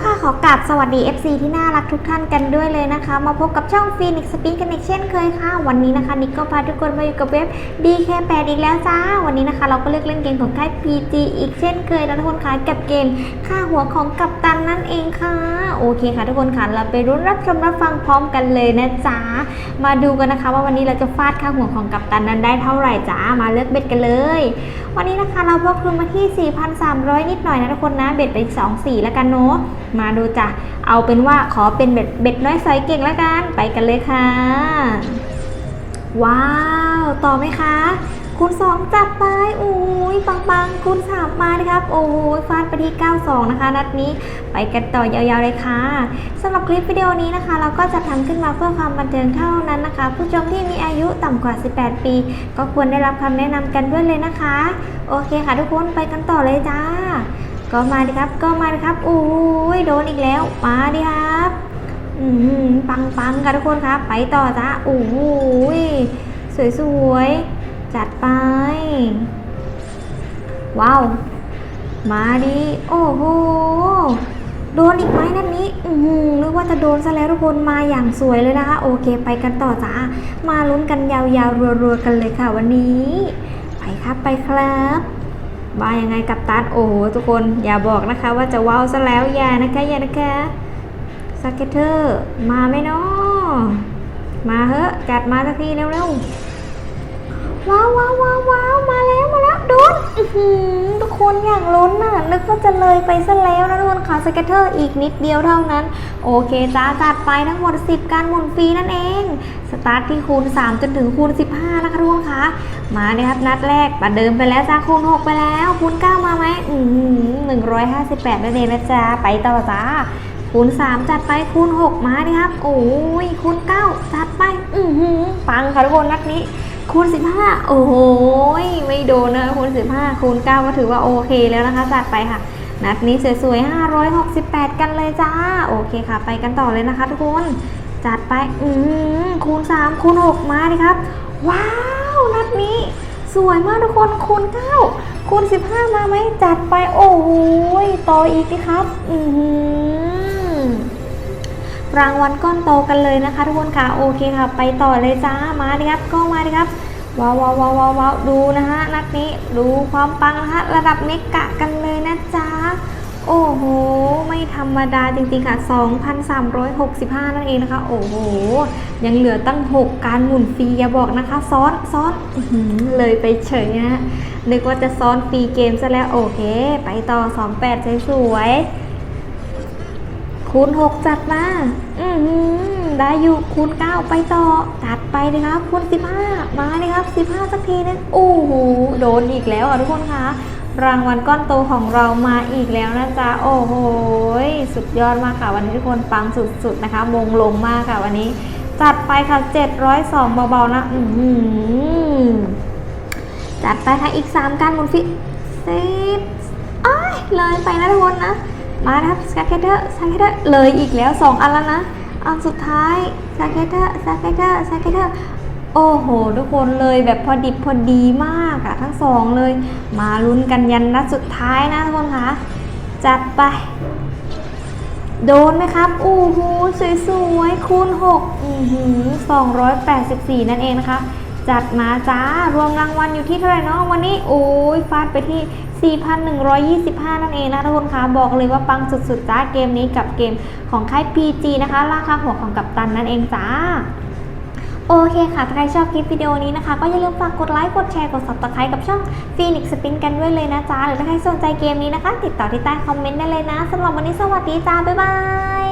ah. ขอกราบสวัสดี FC ที่น่ารักทุกท่านกันด้วยเลยนะคะ มาพบกับช่อง Phoenix Spin กันอีกเช่นเคยค่ะ วันนี้นะคะนิกก็พาทุกคนมาอยู่กับเว็บ DK8 อีกแล้วจ้า วันนี้นะคะ เราก็เลือกเล่นเกมของค่าย PG อีกเช่นเคยนะทุกคนค่ะกับเกมค่าหัวของกัปตันนั่นเองค่ะ โอเคค่ะทุกคนค่ะเราไปรุ้นรับชมรับฟังพร้อมกันเลยนะจ๊ะมาดูกันนะคะ ว่าวันนี้เราจะฟาดค่าหัวของกัปตันนั้นได้เท่าไหร่จ้ามาเลือกเบ็ดกันเลย วันนี้นะคะเราพกทุนมาที่ 4,300 นิดหน่อยนะทุกคนนะเบ็ดไปอีก2สีแล้วกันเนาะมาดูจ้ะ เอาเป็นว่าขอเป็นเบ็ดเบ็ดน้อยสอยเก่งแล้วกัน ไปกันเลยค่ะ ว้าว ต่อไหมคะ คูณ 2 จัดไปอุ้ยปังปังๆคูณ 3 มาเลยครับ โอ้ยฟาดไปที่ 92 นะคะ นัดนี้ ไปกันต่อยาวๆเลยค่ะสำหรับคลิปวิดีโอนี้นะคะ เราก็จะทำขึ้นมาเพื่อความบันเทิงเท่านั้นนะคะ ผู้ชมที่มีอายุต่ำกว่า 18 ปี ก็ควรได้รับคำแนะนำกันด้วยเลยนะคะ โอเคค่ะทุกคน ไปกันต่อเลยจ้า ก็มาดิครับก็มาดิครับอุ้ยโดนอีกแล้วมาดิครับอืมปังปังๆค่ะทุกคนครับ ไปต่อจ้าโอ้โหยสวยจัดไป ว้าว มาดิโอ้โหโดนอีกไหมนั่นนี้อือหือนึกว่าจะโดนซะแล้วทุกคนมาอย่างสวยเลยนะคะ โอเค ไปกันต่อจ้ามาลุ้นกันยาวๆรัวๆกันเลยค่ะวันนี้ ไปครับไปครับ ว่ายังไงกับตันโอ้โหทุกคนอย่าบอกนะคะว่าจะว้าวซะแล้วอย่านะคะอย่านะคะสเก็ตเตอร์มาไหมเนาะมาเถอะจัดมาสักทีเร็วๆว้าวว้าวว้าวว้าวมาแล้วมาแล้วโดนทุกคนอย่างล้นน่ะนึกว่าจะเลยไปซะแล้วนะทุกคนค่ะสเก็ตเตอร์อีกนิดเดียวเท่านั้น โอเคจ้าจัดไปทั้งหมด 10 การหมุนฟรีนั่นเอง สตาร์ทที่คูณ 3 จนถึงคูณ 15 นะคะทุกคนคะ มาเลยครับนัดแรกประเดิมไปแล้วจ้าคูณ6ไปแล้วคูณ9มาไหมอืม158นั่นเองนะจ๊ะไปต่อจ้าคูณ3จัดไปคูณ6มาดิครับ โอ้ยคูณ9จัดไป อือหือปังค่ะทุกคนนัดนี้คูณ15โอ้โหยไม่โดนนะคูณ15คูณ9ก็ถือว่าโอเคแล้วนะคะจัดไปค่ะนัดนี้สวยๆ 568 กันเลยจ้า โอเคค่ะ ไปกันต่อเลยนะคะทุกคน จัดไป อืมคูณ 3 คูณ 6 มาดิครับ ว้าว นัดนี้ สวยมากทุกคนคูณ9คูณ15 มาไหมจัดไปโอ้โหยต่ออีกดิครับ อืรางวัลก้อนโตกันเลยนะคะ ทุกคนค่ะโอเคค่ะ ไปต่อเลยจ้ามาดิครับก็มาดิครับว้าวว้าวว้าวว้าวดูนะฮะนัดนี้ดูความปังนะฮะระดับเมกะกันเลย โอ้โห ไม่ธรรมดาจริงๆค่ะ 2,365 นั่นเองนะคะ โอ้โห ยังเหลือตั้ง 6 การหมุนฟรีอย่าบอกนะคะ ซ้อนซ้อนเลยไปเฉยนะนึกว่าจะซ้อนฟรีเกมซะแล้ว โอเค ไปต่อ 28สวย คูณ 6 จัดมา อือหือได้อยู่คูณ 9 ไปต่อ จัดไปเลยครับคูณ 15 มาเลยครับ 15 สักทีนึงโอ้โห โดนอีกแล้วอะทุกคนคะ รางวัลก้อนโตของเรามาอีกแล้วนะจ๊ะ โอ้โห สุดยอดมากค่ะ วันนี้ทุกคนปังสุดๆนะคะ มงลงมากค่ะวันนี้ จัดไปค่ะ 702 เบาๆนะอืจัดไปค่ะอีก 3 การหมุนฟิสิบอ้ายเลยไปนะทุกคนนะ มาครับสแกตเตอร์สแกตเตอร์เลยอีกแล้ว 2 อันแล้วนะ อันสุดท้ายสแกตเตอร์สแกตเตอร์สแกตเตอร์ โอ้โห ทุกคนเลยแบบพอดิบพอดีมากอะทั้งสองเลย มาลุ้นกันยันนัดสุดท้ายนะทุกคนคะจัดไป โดนไหมครับอู้หูสวยๆคูณ6อือหือ284นั่นเองนะคะ จัดมาจ้ารวมรางวัลอยู่ที่เท่าไหร่เนาะวันนี้โอ้ยฟาดไปที่4,125 นั่นเองนะทุกคนคะบอกเลยว่าปังสุดๆจ้าเกมนี้กับเกมของค่าย PG นะคะ ราคาหัวของกัปตันนั่นเองจ้า โอเคค่ะ ถ้าใครชอบคลิปวิดีโอนี้นะคะ ก็อย่าลืมฝากกดไลค์ กดแชร์ กด subscribe กับช่อง Phoenix Spin กันด้วยเลยนะจ๊ะ หรือถ้าใครสนใจเกมนี้นะคะ ติดต่อที่ใต้คอมเมนต์ได้เลยนะสำหรับวันนี้สวัสดีจ้า บ๊ายบาย